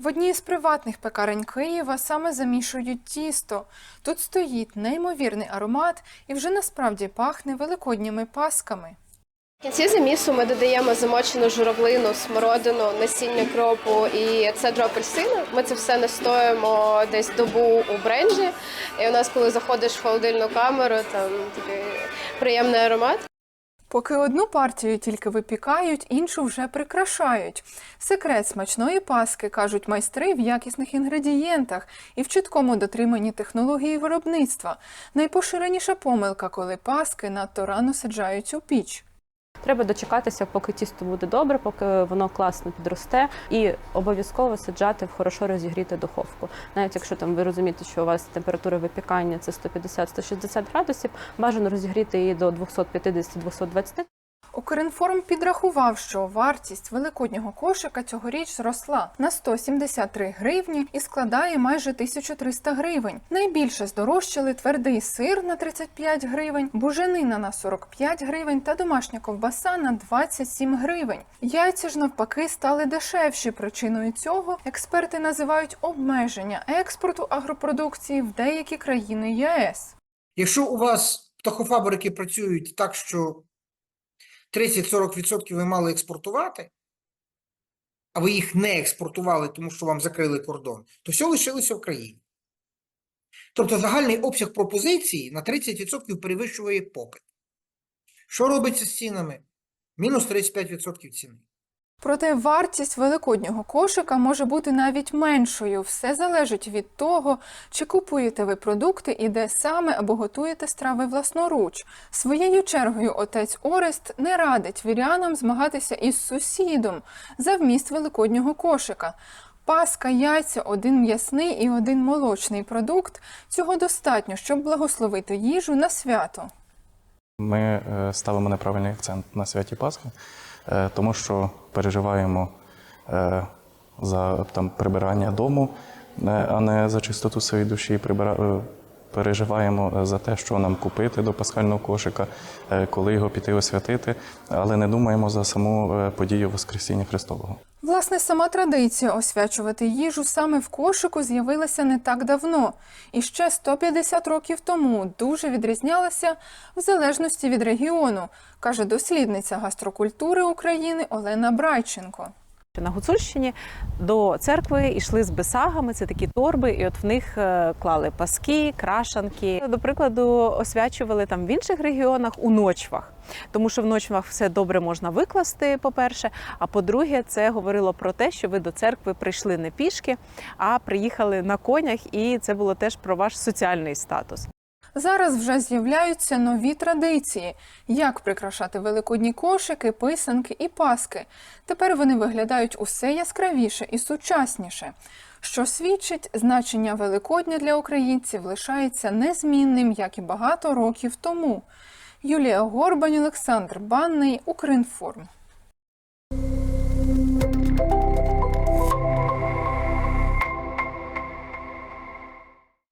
В одній з приватних пекарень Києва саме замішують тісто. Тут стоїть неймовірний аромат і вже насправді пахне великодніми пасками. В кінці замісу ми додаємо замочену журавлину, смородину, насіння кропу і цедру апельсину. Ми це все настоїмо десь добу у бренджі. І у нас, коли заходиш в холодильну камеру, там такий приємний аромат. Поки одну партію тільки випікають, іншу вже прикрашають. Секрет смачної паски, кажуть майстри, в якісних інгредієнтах і в чіткому дотриманні технології виробництва. Найпоширеніша помилка, коли паски надто рано саджають у піч. Треба дочекатися, поки тісто буде добре, поки воно класно підросте, і обов'язково саджати в хорошо розігріти духовку. Навіть якщо там ви розумієте, що у вас температура випікання це 150-160 градусів, бажано розігріти її до 250-220. Укрінформ підрахував, що вартість великоднього кошика цьогоріч зросла на 173 гривні і складає майже 1300 гривень. Найбільше здорожчали твердий сир на 35 гривень, буженина на 45 гривень та домашня ковбаса на 27 гривень. Яйця ж навпаки стали дешевші. Причиною цього експерти називають обмеження експорту агропродукції в деякі країни ЄС. Якщо у вас птахофабрики працюють так, що 30-40% ви мали експортувати, а ви їх не експортували, тому що вам закрили кордон, то все лишилося в країні. Тобто загальний обсяг пропозиції на 30% перевищує попит. Що робиться з цінами? Мінус 35% ціни. Проте вартість великоднього кошика може бути навіть меншою. Все залежить від того, чи купуєте ви продукти і де саме або готуєте страви власноруч. Своєю чергою отець Орест не радить вірянам змагатися із сусідом за вміст великоднього кошика. Паска, яйця, один м'ясний і один молочний продукт цього достатньо, щоб благословити їжу на свято. Ми е, ставимо неправильний акцент на святі Пасхи, тому що переживаємо е, за там, прибирання дому, е, а не за чистоту своєї душі. Е, Переживаємо е, за те, що нам купити до пасхального кошика, е, коли його піти освятити, але не думаємо за саму е, подію Воскресіння Христового. Власне, сама традиція освячувати їжу саме в кошику з'явилася не так давно, і ще 150 років тому дуже відрізнялася в залежності від регіону, каже дослідниця гастрокультури України Олена Брайченко. На Гуцульщині до церкви йшли з бесагами, це такі торби, і от в них е, клали паски, крашанки. До прикладу, освячували там в інших регіонах у ночвах, тому що в ночвах все добре можна викласти, по-перше. А по-друге, це говорило про те, що ви до церкви прийшли не пішки, а приїхали на конях, і це було теж про ваш соціальний статус. Зараз вже з'являються нові традиції, як прикрашати великодні кошики, писанки і паски. Тепер вони виглядають усе яскравіше і сучасніше. Що свідчить, значення Великодня для українців лишається незмінним, як і багато років тому. Юлія Горбань, Олександр Банний, Укрінформ.